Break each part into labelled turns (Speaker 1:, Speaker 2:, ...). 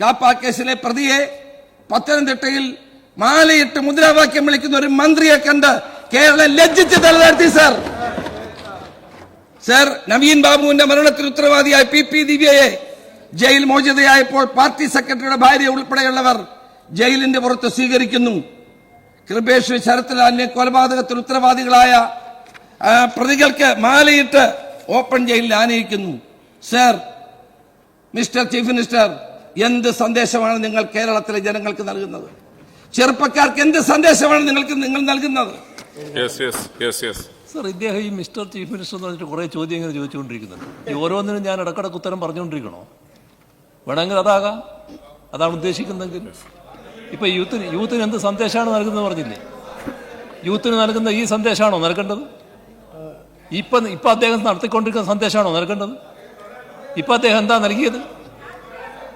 Speaker 1: കാപ്പ കേസിലെ പ്രതിയെ പത്തനംതിട്ടയിൽ മാലയിട്ട് മുദ്രാവാക്യം വിളിക്കുന്ന ഒരു മന്ത്രിയെ കണ്ട് കേരളം ലജ്ജിച്ച് തലതാഴ്ത്തി സർ. സർ നവീൻ ബാബുവിന്റെ മരണത്തിന് ഉത്തരവാദിയായ പി പി ദിവ്യയെ ജയിൽ മോചിതയായപ്പോൾ പാർട്ടി സെക്രട്ടറിയുടെ ഭാര്യ ഉൾപ്പെടെയുള്ളവർ ജയിലിന്റെ പുറത്ത് സ്വീകരിക്കുന്നു. കൃപേഷ് ശരത്ലാലിനെ കൊലപാതകത്തിൽ ഉത്തരവാദികളായ പ്രതികൾക്ക് മാലയിട്ട് ഓപ്പൺ ജയിലിൽ ആനയിക്കുന്നു. സർ മിസ്റ്റർ ചീഫ് മിനിസ്റ്റർ എന്ത് സന്ദേശമാണ് നിങ്ങൾ കേരളത്തിലെ ജനങ്ങൾക്ക് നൽകുന്നത്? ചെറുപ്പക്കാർക്ക് എന്ത് സന്ദേശമാണ് നിങ്ങൾക്ക് നിങ്ങൾ നൽകുന്നത്?
Speaker 2: Yes yes yes yes
Speaker 3: sir ഇദ്ദേഹം ഈ മിസ്റ്റർ ചീഫ് മിനിസ്റ്റർ എന്ന് പറഞ്ഞിട്ട് കുറേ ഇങ്ങനെ ചോദിച്ചുകൊണ്ടിരിക്കുന്നുണ്ട്. ഈ ഓരോന്നിനും ഞാൻ ഇടക്കിടക്ക് ഉത്തരം പറഞ്ഞുകൊണ്ടിരിക്കണോ? വേണമെങ്കിൽ അതാകാം. അതാണ് ഉദ്ദേശിക്കുന്നതെങ്കിൽ. ഇപ്പൊ യൂത്തിന് യൂത്തിന് എന്ത് സന്ദേശമാണ് നൽകുന്നത് പറഞ്ഞില്ലേ? യൂത്തിന് നൽകുന്ന ഈ സന്ദേശമാണോ നൽകേണ്ടത്? ഇപ്പം ഇപ്പം അദ്ദേഹം നടത്തിക്കൊണ്ടിരിക്കുന്ന സന്ദേശമാണോ നൽകേണ്ടത്? ഇപ്പം അദ്ദേഹം എന്താ നൽകിയത്?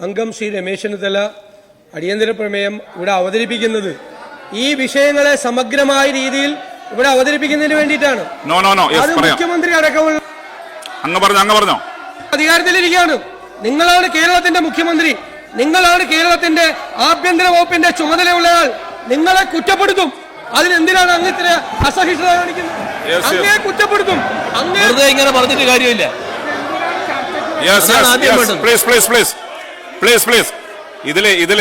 Speaker 4: അംഗം ശ്രീ രമേശ് ചെന്നിത്തല അടിയന്തര പ്രമേയം ഇവിടെ അവതരിപ്പിക്കുന്നത്. ഈ വിഷയങ്ങളെ സമഗ്രമായ രീതിയിൽ ഇവിടെ അവതരിപ്പിക്കുന്നതിന് വേണ്ടിയിട്ടാണ്. അത് മുഖ്യമന്ത്രി അടക്കമുള്ള
Speaker 2: അങ്ങ് പറഞ്ഞോ അങ്ങ് പറഞ്ഞോ.
Speaker 4: അധികാരത്തിലിരിക്കുകയാണ്. നിങ്ങളാണ് കേരളത്തിന്റെ മുഖ്യമന്ത്രി. നിങ്ങളാണ് കേരളത്തിന്റെ ആഭ്യന്തര വകുപ്പിന്റെ ചുമതലയുള്ളയാൾ. നിങ്ങളെ കുറ്റപ്പെടുത്തും. അതിനെന്തിനാണ് അങ്ങ് ഇത്ര അസഹിഷ്ണുത കാണിക്കുന്നത്. അങ്ങേ കുറ്റപ്പെടുത്തും.
Speaker 3: ഇങ്ങനെ പറഞ്ഞിട്ട് കാര്യമില്ല. ആദ്യം വേണ്ടത്.
Speaker 2: പ്ലീസ് പ്ലീസ് ഇതിൽ ഇതിൽ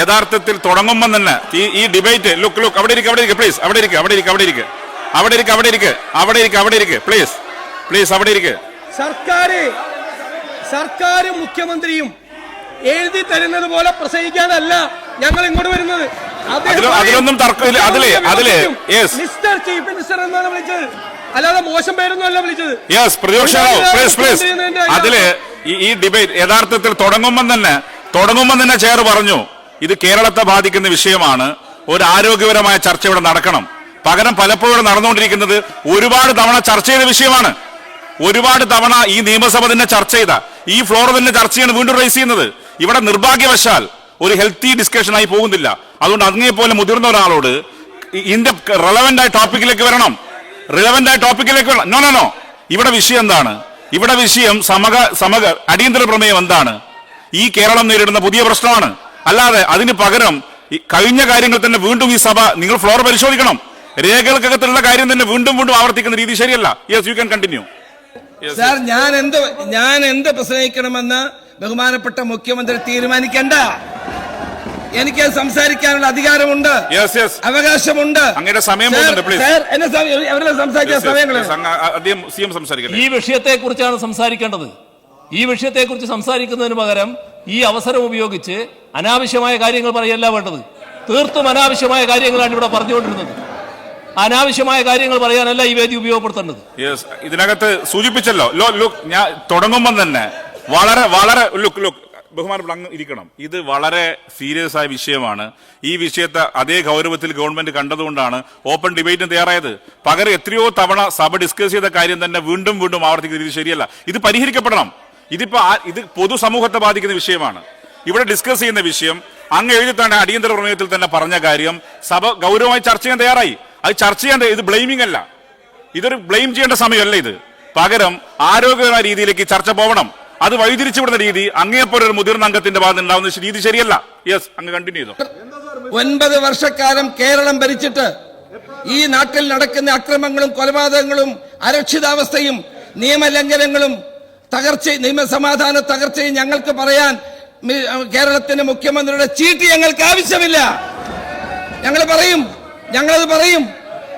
Speaker 2: യഥാർത്ഥത്തിൽ തുടങ്ങുമ്പോൾ തന്നെ ഈ ഈ ഡിബേറ്റ് ലുക്ക് ലുക്ക് അവിടെ ഇരിക്കുക അവിടെ ഇരിക്കുക പ്ലീസ് അവിടെ ഇരിക്കുക അവിടെ ഇരിക്കുക അവിടെ ഇരിക്കുക അവിടെ ഇരിക്കുക അവിടെ ഇരിക്കുക അവിടെ ഇരിക്കുക അവിടെ ഇരിക്കുക പ്ലീസ് പ്ലീസ് അവിടെ ഇരിക്കുക
Speaker 4: സർക്കാർ സർക്കാർ മുഖ്യമന്ത്രിയും എഴുതി തരുന്നത് പോലെ പ്രസംഗിക്കാനല്ല ഞങ്ങൾ ഇങ്ങോട്ട് വരുന്നത്.
Speaker 2: അതിലൊന്നും തർക്കമില്ല. അതിലേ അതിലേ യെസ്
Speaker 4: മിസ്റ്റർ ചീഫ് മിനിസ്റ്റർ എന്നാണ് വിളിച്ചത്. അല്ലാതെ മോശം പേരൊന്നും അല്ല വിളിച്ചത്.
Speaker 2: യെസ് പ്രതിപക്ഷ അതിൽ ഈ ഡിബേറ്റ് യഥാർത്ഥത്തിൽ തുടങ്ങുമ്പം തന്നെ തുടങ്ങുമ്പം തന്നെ ചെയർ പറഞ്ഞു ഇത് കേരളത്തെ ബാധിക്കുന്ന വിഷയമാണ് ഒരു ആരോഗ്യപരമായ ചർച്ച ഇവിടെ നടക്കണം. പകരം പലപ്പോഴും നടന്നുകൊണ്ടിരിക്കുന്നത് ഒരുപാട് തവണ ചർച്ച ചെയ്ത വിഷയമാണ്. ഒരുപാട് തവണ ഈ നിയമസഭ തന്നെ ചർച്ച ചെയ്ത ഈ ഫ്ലോർ തന്നെ ചർച്ച ചെയ്യാണ് വീണ്ടും റൈസ് ചെയ്യുന്നത്. ഇവിടെ നിർഭാഗ്യവശാൽ ഒരു ഹെൽത്തി ഡിസ്കഷൻ ആയി പോകുന്നില്ല. അതുകൊണ്ട് അങ്ങേ പോലെ മുതിർന്ന ഒരാളോട് ഇതിന്റെ റെലവെന്റ് ആയ ടോപ്പിക്കിലേക്ക് വരണം. റിലവന്റ് ആയ ടോപ്പിക്കിലേക്ക് വരണം. നോ നോ നോ ഇവിടെ വിഷയം എന്താണ്? ഇവിടെ വിഷയം സമക സമഗ അടിയന്തര പ്രമേയം എന്താണ്? ഈ കേരളം നേരിടുന്ന പുതിയ പ്രശ്നമാണ്. അല്ലാതെ അതിന് പകരം കഴിഞ്ഞ കാര്യങ്ങൾ തന്നെ വീണ്ടും ഈ സഭ നിങ്ങൾ ഫ്ലോർ പരിശോധിക്കണം. രേഖകൾക്കകത്തുള്ള കാര്യം തന്നെ വീണ്ടും വീണ്ടും ആവർത്തിക്കുന്ന രീതി ശരിയല്ല. Yes you can continue
Speaker 1: sir ഞാൻ എന്ത് ഞാൻ എന്ത് പ്രസംഗിക്കണമെന്ന് ബഹുമാനപ്പെട്ട മുഖ്യമന്ത്രി തീരുമാനിക്കണ്ട. എനിക്ക് സംസാരിക്കാനുള്ള അധികാരമുണ്ട്.
Speaker 2: യെസ് യെസ്
Speaker 1: അവകാശമുണ്ട്.
Speaker 2: അങ്ങയുടെ സമയം
Speaker 1: സാർ,
Speaker 2: പോകുന്നുണ്ട്, please.
Speaker 1: സാർ, എന്നെ സമയം- അവരുടെ സംസാരിക്കാൻ സമയങ്ങളെ
Speaker 2: അദ്ദേഹം സി എം സംസാരിക്കല്ലേ?
Speaker 3: ഈ വിഷയത്തെ കുറിച്ച് ഈ വിഷയത്തെക്കുറിച്ച് സംസാരിക്കുന്നതിന് പകരം ഈ അവസരം ഉപയോഗിച്ച് അനാവശ്യമായ കാര്യങ്ങൾ പറയല്ല വേണ്ടത്. തീർത്തും അനാവശ്യമായ കാര്യങ്ങളാണ് ഇവിടെ പറഞ്ഞുകൊണ്ടിരുന്നത്. അനാവശ്യമായ കാര്യങ്ങൾ പറയാനല്ല ഈ വേദി ഉപയോഗപ്പെടുത്തേണ്ടത്.
Speaker 2: യെസ് ഇതിനകത്ത് സൂചിപ്പിച്ചല്ലോ. ലോ ലുക്ക് ഞാൻ തുടങ്ങുമ്പോൾ തന്നെ വളരെ വളരെ ലുക്ക് ലുക്ക് ബഹുമാനപ്പെട്ട ഇരിക്കണം. ഇത് വളരെ സീരിയസ് ആയ വിഷയമാണ്. ഈ വിഷയത്തെ അതേ ഗൗരവത്തിൽ ഗവൺമെന്റ് കണ്ടതുകൊണ്ടാണ് ഓപ്പൺ ഡിബേറ്റിന് തയ്യാറായത്. പകരം എത്രയോ തവണ സഭ ഡിസ്കസ് ചെയ്ത കാര്യം തന്നെ വീണ്ടും വീണ്ടും ആവർത്തിക്കുന്നത് ഇത് ശരിയല്ല. ഇത് പരിഹരിക്കപ്പെടണം. ഇതിപ്പോ ഇത് പൊതുസമൂഹത്തെ ബാധിക്കുന്ന വിഷയമാണ്. ഇവിടെ ഡിസ്കസ് ചെയ്യുന്ന വിഷയം അങ്ങ് എഴുതിത്താണ്ട് അടിയന്തര പ്രമേയത്തിൽ തന്നെ പറഞ്ഞ കാര്യം സഭ ഗൗരവമായി ചർച്ച ചെയ്യാൻ തയ്യാറായി. അത് ചർച്ച ചെയ്യാൻ ഇത് ബ്ലെയിമിംഗ് അല്ല. ഇതൊരു ബ്ലെയിം ചെയ്യേണ്ട സമയമല്ല ഇത്. പകരം ആരോഗ്യകരമായ രീതിയിലേക്ക് ചർച്ച പോകണം അത് വഴിതിരിച്ചുവിടുന്ന രീതി അങ്ങേപ്പോലെ ഒരു മുതിർന്ന അംഗത്തിന്റെ ഭാഗത്ത് ഉണ്ടാവുന്ന രീതി ശരിയല്ല. യെസ് അങ്ങ് കണ്ടിന്യൂ ചെയ്തു.
Speaker 1: ഒൻപത് വർഷക്കാലം കേരളം ഭരിച്ചിട്ട് ഈ നാട്ടിൽ നടക്കുന്ന അക്രമങ്ങളും കൊലപാതകങ്ങളും അരക്ഷിതാവസ്ഥയും നിയമലംഘനങ്ങളും തകർച്ച നിയമസമാധാന തകർച്ചയും ഞങ്ങൾക്ക് പറയാൻ കേരളത്തിന്റെ മുഖ്യമന്ത്രിയുടെ ചീട്ട് ഞങ്ങൾക്ക് ആവശ്യമില്ല. ഞങ്ങൾ പറയും. ഞങ്ങളത് പറയും.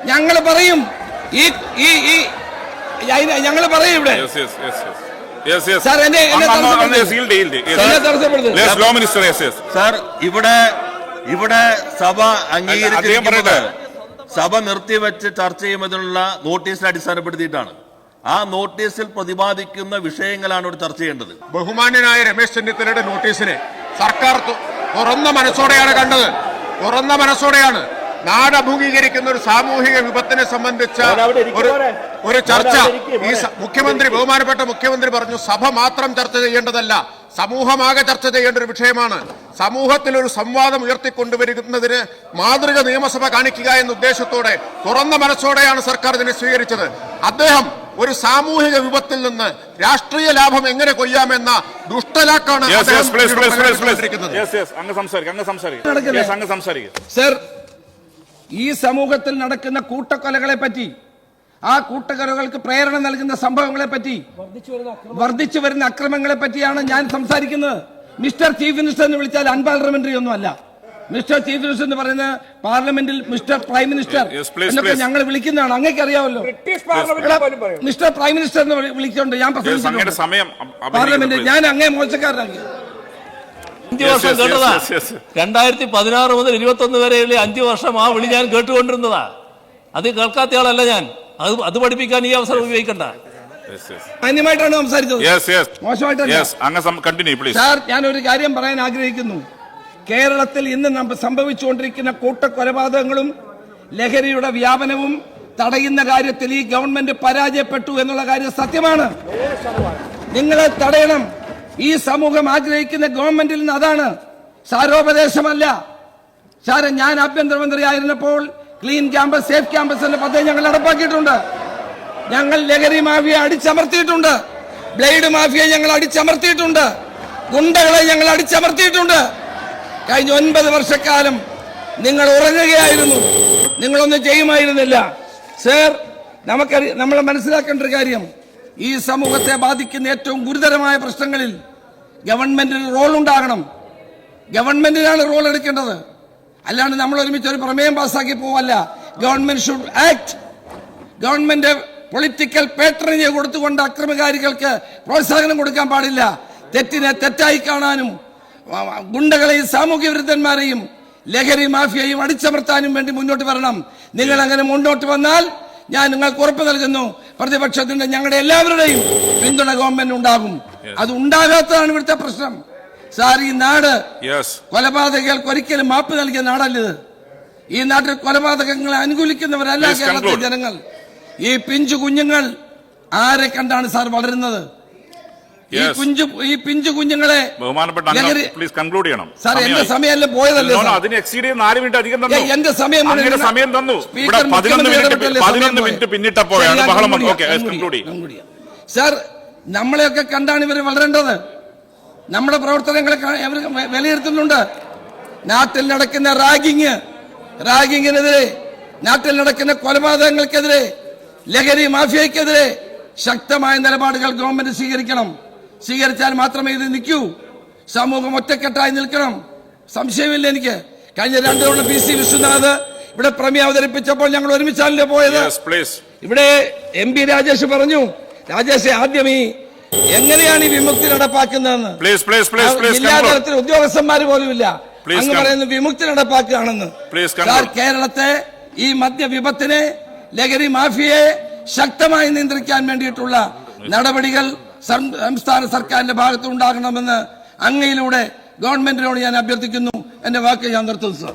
Speaker 1: ഞങ്ങൾ പറയും. ഈ ഈ ഈ ഞങ്ങൾ പറയും ഇവിടെ. സാർ,
Speaker 5: ഇവിടെ ഇവിടെ സഭ അംഗീകരിച്ചിരിക്കുന്നത്. സഭ നിർത്തിവെച്ച് ചർച്ച ചെയ്യുന്നതിനുള്ള നോട്ടീസിനെ അടിസ്ഥാനപ്പെടുത്തിയിട്ടാണ്. ആ നോട്ടീസിൽ പ്രതിപാദിക്കുന്ന വിഷയങ്ങളാണ് ഇവിടെ ചർച്ച ചെയ്യേണ്ടത്.
Speaker 6: ബഹുമാന്യനായ രമേശ് ചെന്നിത്തലയുടെ നോട്ടീസിനെ സർക്കാർ തുറന്ന മനസ്സോടെയാണ് കണ്ടത്. തുറന്ന മനസ്സോടെയാണ് നാട് അഭിമുഖീകരിക്കുന്ന ഒരു സാമൂഹിക വിപത്തിനെ സംബന്ധിച്ച ഒരു ഒരു ചർച്ച. ഈ മുഖ്യമന്ത്രി ബഹുമാനപ്പെട്ട മുഖ്യമന്ത്രി പറഞ്ഞു സഭ മാത്രം ചർച്ച ചെയ്യേണ്ടതല്ല. സമൂഹമാകെ ചർച്ച ചെയ്യേണ്ട ഒരു വിഷയമാണ്. സമൂഹത്തിൽ ഒരു സംവാദം ഉയർത്തിക്കൊണ്ടുവരുന്നതിന് മാതൃക നിയമസഭ കാണിക്കുക എന്ന ഉദ്ദേശത്തോടെ തുറന്ന മനസ്സോടെയാണ് സർക്കാർ ഇതിനെ സ്വീകരിച്ചത്. അദ്ദേഹം ഒരു സാമൂഹിക വിപത്തിൽ നിന്ന് രാഷ്ട്രീയ ലാഭം എങ്ങനെ കൊയ്യാമെന്ന ദുഷ്ടലാക്കാണ്
Speaker 1: സർ ഈ സമൂഹത്തിൽ നടക്കുന്ന കൂട്ടക്കൊലകളെ പറ്റി ആ കൂട്ടക്കൊലകൾക്ക് പ്രേരണ നൽകുന്ന സംഭവങ്ങളെ പറ്റി വർദ്ധിച്ചു വരുന്ന അക്രമങ്ങളെ പറ്റിയാണ് ഞാൻ സംസാരിക്കുന്നത്. മിസ്റ്റർ ചീഫ് മിനിസ്റ്റർ എന്ന് വിളിച്ചാൽ അൺപാർലമെന്ററി ഒന്നുമല്ല മിസ്റ്റർ ചീഫ് മിനിസ്റ്റർ എന്ന് പറയുന്നത് പാർലമെന്റിൽ മിസ്റ്റർ പ്രൈം മിനിസ്റ്റർ എന്നൊക്കെ ഞങ്ങൾ വിളിക്കുന്നതാണ്. അങ്ങേക്ക് അറിയാമല്ലോ മിസ്റ്റർ പ്രൈം മിനിസ്റ്റർ എന്ന് വിളിച്ചോണ്ട് വിളിച്ചുകൊണ്ട് ഞാൻ പ്രസംഗിച്ചിട്ടുണ്ട്. പാർലമെന്റ് ഞാൻ അങ്ങേ മോശക്കാരനാക്കി
Speaker 3: അഞ്ചു വർഷം കേട്ടതാ. രണ്ടായിരത്തി പതിനാറ് മുതൽ ഇരുപത്തി ഒന്ന് വരെയുള്ള അഞ്ചു വർഷം ആ വിളി ഞാൻ കേട്ടുകൊണ്ടിരുന്നതാ. അത് കേൾക്കാത്ത ആളല്ല ഞാൻ. അത് അത് പഠിപ്പിക്കാൻ ഈ അവസരം ഉപയോഗിക്കണ്ട.
Speaker 1: മാന്യമായിട്ടാണ് സംസാരിച്ചത്. മോശമായിട്ടല്ല. സാർ ഞാൻ ഒരു കാര്യം പറയാൻ ആഗ്രഹിക്കുന്നു. കേരളത്തിൽ ഇന്ന് സംഭവിച്ചുകൊണ്ടിരിക്കുന്ന കൂട്ടക്കൊലപാതകങ്ങളും ലഹരിയുടെ വ്യാപനവും തടയുന്ന കാര്യത്തിൽ ഈ ഗവൺമെന്റ് പരാജയപ്പെട്ടു എന്നുള്ള കാര്യം സത്യമാണ്. നിങ്ങളെ തടയണം. ഈ സമൂഹം ആഗ്രഹിക്കുന്ന ഗവൺമെന്റിൽ നിന്ന് അതാണ് സാരോപദേശമല്ല. സാറെ ഞാൻ ആഭ്യന്തരമന്ത്രി ആയിരുന്നപ്പോൾ ക്ലീൻ ക്യാമ്പസ് സേഫ് ക്യാമ്പസ് എന്ന പദ്ധതി ഞങ്ങൾ നടപ്പാക്കിയിട്ടുണ്ട്. ഞങ്ങൾ ലഹരി മാഫിയെ അടിച്ചമർത്തിയിട്ടുണ്ട്. ബ്ലേഡ് മാഫിയെ ഞങ്ങൾ അടിച്ചമർത്തിയിട്ടുണ്ട്. ഗുണ്ടകളെ ഞങ്ങൾ അടിച്ചമർത്തിയിട്ടുണ്ട്. കഴിഞ്ഞ ഒൻപത് വർഷക്കാലം നിങ്ങൾ ഉറങ്ങുകയായിരുന്നു. നിങ്ങളൊന്നും ചെയ്യുമായിരുന്നില്ല. സർ നമുക്ക് നമ്മൾ മനസ്സിലാക്കേണ്ട ഒരു കാര്യം. ഈ സമൂഹത്തെ ബാധിക്കുന്ന ഏറ്റവും ഗുരുതരമായ പ്രശ്നങ്ങളിൽ ഗവൺമെന്റിന് റോൾ ഉണ്ടാകണം. ഗവൺമെന്റിനാണ് റോൾ എടുക്കേണ്ടത്. അല്ലാണ്ട് നമ്മൾ ഒരുമിച്ച് ഒരു പ്രമേയം പാസ്സാക്കി പോവല്ല. Government should act government political പേട്ടറിനെ കൊടുത്തുകൊണ്ട് അക്രമകാരികൾക്ക് പ്രോത്സാഹനം കൊടുക്കാൻ പാടില്ല. തെറ്റിനെ തെറ്റായി കാണാനും ഗുണ്ടകളെയും സാമൂഹ്യ വിരുദ്ധന്മാരെയും ലഹരി മാഫിയയും അടിച്ചമർത്താനും വേണ്ടി മുന്നോട്ട് വരണം. നിങ്ങൾ അങ്ങനെ മുന്നോട്ട് വന്നാൽ ഞാൻ നിങ്ങൾക്ക് ഉറപ്പ് നൽകുന്നു. പ്രതിപക്ഷത്തിന്റെ ഞങ്ങളുടെ എല്ലാവരുടെയും പിന്തുണ ഗവൺമെന്റ് ഉണ്ടാകും. അത് ഉണ്ടാകാത്തതാണ് ഇവിടുത്തെ പ്രശ്നം. സാർ ഈ നാട്
Speaker 2: യെസ്
Speaker 1: കൊലപാതകങ്ങൾക്ക് ഒരിക്കലും മാപ്പ് നൽകിയ നാടല്ലത് ഈ നാട്ടിൽ കൊലപാതകങ്ങളെ അനുകൂലിക്കുന്നവരല്ല കേരളത്തിലെ ജനങ്ങൾ. ഈ പിഞ്ചു കുഞ്ഞുങ്ങൾ ആരെ കണ്ടാണ് സാർ വളരുന്നത്? ഈ. കുഞ്ചു ഈ പിഞ്ചു കുഞ്ഞുങ്ങളെ
Speaker 2: ബഹുമാനപ്പെട്ട പ്ലീസ് കൺക്ലൂഡ് ചെയ്യണം.
Speaker 1: സാർ എന്റെ. സമയമല്ലേ പോയതല്ലേ
Speaker 2: അതിന് എക്സീഡ് നാല് മിനിറ്റ് അധികം തന്നു.
Speaker 1: എന്റെ സമയം
Speaker 2: സമയം തന്നു. ഇവിടെ പതിനൊന്ന് മിനിറ്റ് പതിനൊന്ന് മിനിറ്റ് പിന്നിട്ടപ്പോഴാണ് ബഹളം കൺക്ലൂഡ്
Speaker 1: സാർ നമ്മളെയൊക്കെ കണ്ടാണ് ഇവർ വളരേണ്ടത്. നമ്മുടെ പ്രവർത്തനങ്ങളെ അവർ വിലയിരുത്തുന്നുണ്ട്. നാട്ടിൽ നടക്കുന്ന റാഗിങ് റാഗിങ്ങിനെതിരെ നാട്ടിൽ നടക്കുന്ന കൊലപാതകങ്ങൾക്കെതിരെ ലഹരി മാഫിയക്കെതിരെ ശക്തമായ നിലപാടുകൾ ഗവൺമെന്റ് സ്വീകരിക്കണം. സ്വീകരിച്ചാൽ മാത്രമേ ഇത് നിൽക്കൂ. സമൂഹം ഒറ്റക്കെട്ടായി നിൽക്കണം. സംശയമില്ല എനിക്ക്. കഴിഞ്ഞ രണ്ടു തവണ പി സി വിശ്വനാഥ് ഇവിടെ പ്രമേയം അവതരിപ്പിച്ചപ്പോൾ ഞങ്ങൾ ഒരുമിച്ചാണല്ലോ പോയത്. ഇവിടെ എം പി രാജേഷ് പറഞ്ഞു രാജേഷ് ആദ്യം ഈ എങ്ങനെയാണ് ഈ വിമുക്തി നടപ്പാക്കുന്നതെന്ന്?
Speaker 2: പ്ലീസ് പ്ലീസ് പ്ലീസ് പ്ലീസ്
Speaker 1: ജില്ലാ
Speaker 2: കൺക്ലൂഡ്
Speaker 1: തലത്തിൽ ഉദ്യോഗസ്ഥന്മാർ പോലുമില്ല.
Speaker 2: ഇല്ല
Speaker 1: അങ്ങ്. പറയുന്നത് വിമുക്തി നടപ്പാക്കുകയാണെന്ന്. സാർ കേരളത്തെ ഈ മദ്യ വിപത്തിനെ ലഹരി മാഫിയെ ശക്തമായി നിയന്ത്രിക്കാൻ വേണ്ടിയിട്ടുള്ള നടപടികൾ സംസ്ഥാന സർക്കാരിന്റെ ഭാഗത്തുണ്ടാകണമെന്ന് അങ്ങയിലൂടെ ഗവൺമെന്റിനോട് ഞാൻ അഭ്യർത്ഥിക്കുന്നു. എന്റെ വാക്ക് ഞാൻ നിർത്തുന്നു